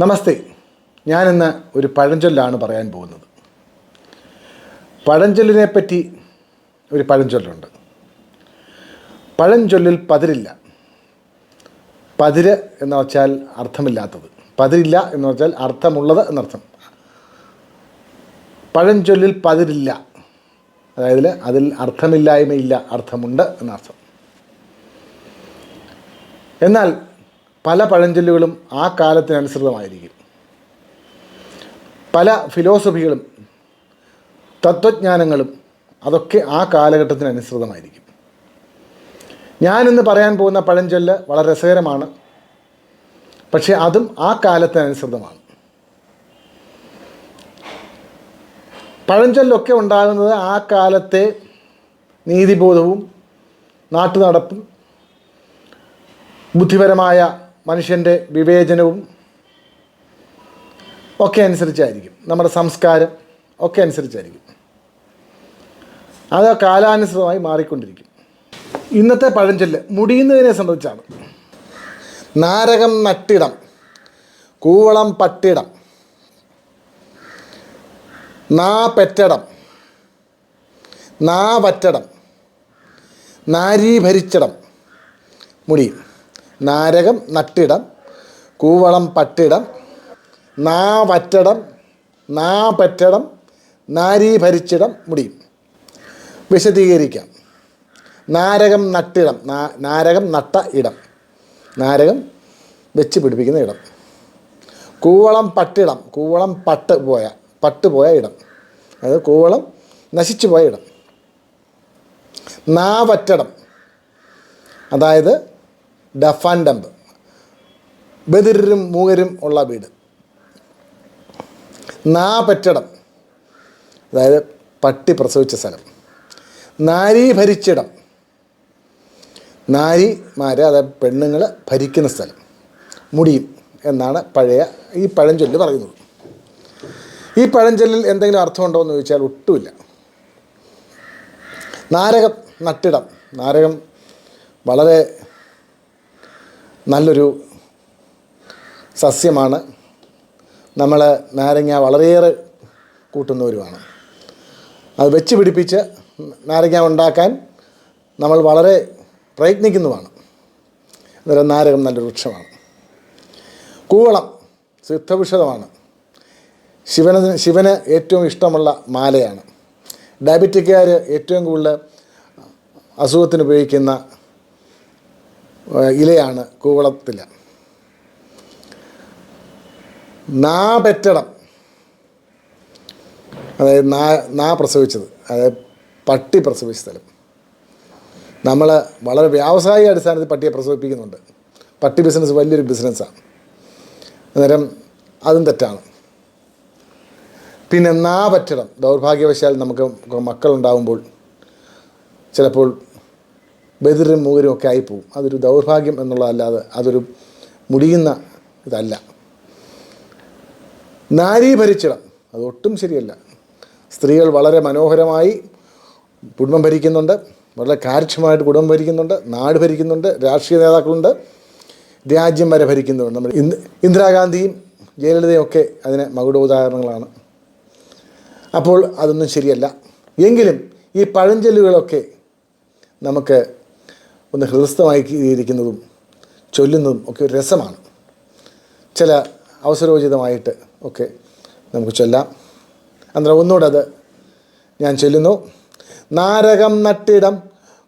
നമസ്തേ. ഞാനിന്ന് ഒരു പഴഞ്ചൊല്ലാണ് പറയാൻ പോകുന്നത്. പഴഞ്ചൊല്ലിനെ പറ്റി ഒരു പഴഞ്ചൊല്ലുണ്ട്. പഴഞ്ചൊല്ലിൽ പതിരില്ല. പതിര് എന്ന് വെച്ചാൽ അർത്ഥമില്ലാത്തത്. പതിരില്ല എന്ന് വെച്ചാൽ അർത്ഥമുള്ളത് എന്നർത്ഥം. പഴഞ്ചൊല്ലിൽ പതിരില്ല. അതായത് അതിൽ അർത്ഥമില്ലായ്മയില്ല അർത്ഥമുണ്ട് എന്നർത്ഥം. എന്നാൽ പല പഴഞ്ചൊല്ലുകളും ആ കാലത്തിനനുസൃതമായിരിക്കും. പല ഫിലോസഫികളും തത്വജ്ഞാനങ്ങളും അതൊക്കെ ആ കാലഘട്ടത്തിനനുസൃതമായിരിക്കും. ഞാനിന്ന് പറയാൻ പോകുന്ന പഴഞ്ചൊല്ല് വളരെ രസകരമാണ്. പക്ഷേ അതും ആ കാലത്തിനനുസൃതമാണ്. പഴഞ്ചൊല്ലൊക്കെ ഉണ്ടാകുന്നത് ആ കാലത്തെ നീതിബോധവും നാട്ടുനടപ്പും ബുദ്ധിപരമായ മനുഷ്യന്റെ വിവേചനവും ഒക്കെ അനുസരിച്ചായിരിക്കും. നമ്മുടെ സംസ്കാരം ഒക്കെ അനുസരിച്ചായിരിക്കും. അത് കാലാനുസൃതമായി മാറിക്കൊണ്ടിരിക്കും. ഇന്നത്തെ പഴഞ്ചൊല്ല് മുടിയുന്നതിനെ സംബന്ധിച്ചാണ്. നാരകം നട്ടിടം കൂവളം പട്ടിടം നാ പെറ്റടം നാ വറ്റടം നാരീ ഭരിച്ചടം മുടിയും. നാരകം നട്ടിടം കൂവളം പട്ടിടം നാ വറ്റടം നാ പറ്റടം നാരീ ഭരിച്ചിടം മുടിയും. വിശദീകരിക്കാം. നാരകം നട്ടിടം നാരകം നട്ട ഇടം. നാരകം വെച്ച് പിടിപ്പിക്കുന്ന ഇടം. കൂവളം പട്ടിടം കൂവളം പട്ട് പോയ പട്ട് പോയ ഇടം. അതായത് കൂവളം നശിച്ചു പോയ ഇടം. നാവറ്റടം അതായത് ഡഫ് ആൻഡ് ഡംപ് ബദിരും മൂകരും ഉള്ള വീട്. നാ പറ്റടം. അതായത് പട്ടി പ്രസവിച്ച സ്ഥലം. നാരി ഭരിച്ചിടം. നാരിമാരെ അതായത് പെണ്ണുങ്ങൾ ഭരിക്കുന്ന സ്ഥലം. മുടിയും എന്നാണ് പഴയ ഈ പഴഞ്ചൊല്ല് പറയുന്നത്. ഈ പഴഞ്ചൊല്ലിൽ എന്തെങ്കിലും അർത്ഥമുണ്ടോ എന്ന് ചോദിച്ചാൽ ഒട്ടുമില്ല. നാരകം നട്ടിടം. നാരകം വളരെ നല്ലൊരു സസ്യമാണ്. നമ്മൾ നാരങ്ങ വളരെയേറെ കൂട്ടുന്നവരുമാണ്. അത് വെച്ച് പിടിപ്പിച്ച് നാരങ്ങ ഉണ്ടാക്കാൻ നമ്മൾ വളരെ പ്രയത്നിക്കുന്നതുമാണ് അന്നേരം നാരകം നല്ലൊരു വൃക്ഷമാണ്. കൂവളം സിദ്ധവിഷതമാണ് ശിവന് ശിവന് ഏറ്റവും ഇഷ്ടമുള്ള മാലയാണ്. ഡയബറ്റിക്കാർ ഏറ്റവും കൂടുതൽ അസുഖത്തിന് ഉപയോഗിക്കുന്ന ഇലയാണ് കൂവളത്തില. നാ പെറ്റടം അതായത് നാ നാ പ്രസവിച്ചത്. അതായത് പട്ടി പ്രസവിച്ച സ്ഥലം. നമ്മൾ വളരെ വ്യാവസായിക അടിസ്ഥാനത്തിൽ പട്ടിയെ പ്രസവിപ്പിക്കുന്നുണ്ട്. പട്ടി ബിസിനസ് വലിയൊരു ബിസിനസ്സാണ് അന്നേരം അതും തെറ്റാണ്. പിന്നെ നാ പറ്റണം. ദൗർഭാഗ്യവശാൽ നമുക്ക് മക്കളുണ്ടാവുമ്പോൾ ചിലപ്പോൾ ബദിരും മൂകരും ഒക്കെ ആയിപ്പോവും. അതൊരു ദൗർഭാഗ്യം എന്നുള്ളതല്ലാതെ അതൊരു മുടിയുന്ന ഇതല്ല. നാരീ ഭരിച്ചിടം അതൊട്ടും ശരിയല്ല. സ്ത്രീകൾ വളരെ മനോഹരമായി കുടുംബം ഭരിക്കുന്നുണ്ട് വളരെ കാര്യക്ഷമമായിട്ട് കുടുംബം ഭരിക്കുന്നുണ്ട് നാട് ഭരിക്കുന്നുണ്ട് രാഷ്ട്രീയ നേതാക്കളുണ്ട് രാജ്യം വരെ ഭരിക്കുന്നുണ്ട്. നമ്മൾ ഇന്ദ് ഇന്ദിരാഗാന്ധിയും ജയലളിതയും ഒക്കെ അതിന് മകുട ഉദാഹരണങ്ങളാണ് അപ്പോൾ അതൊന്നും ശരിയല്ല. എങ്കിലും ഈ പഴഞ്ചൊല്ലുകളൊക്കെ നമുക്ക് ഒന്ന് ഹൃദയസ്ഥമാക്കിയിരിക്കുന്നതും ചൊല്ലുന്നതും ഒക്കെ ഒരു രസമാണ്. ചില അവസരോചിതമായിട്ട് ഒക്കെ നമുക്ക് ചൊല്ലാം. അന്നേരം ഒന്നുകൂടെ അത് ഞാൻ ചൊല്ലുന്നു. നാരകം നട്ടിടം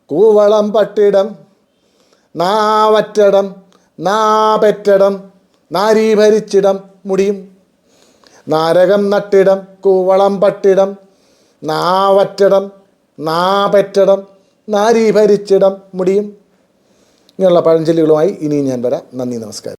കൂവളം പട്ടിടം നാവറ്റടം നാപെറ്റടം നാരീ ഭരിച്ചിടം മുടിയും. നാരകം നട്ടിടം കൂവളം പട്ടിടം നാവറ്റടം നാപെറ്റടം നാരീ ഭരിച്ചിടം മുടിയും ഇങ്ങനെയുള്ള പഴഞ്ചൊല്ലുകളുമായി ഇനിയും ഞാൻ വരാം. നന്ദി നമസ്കാരം.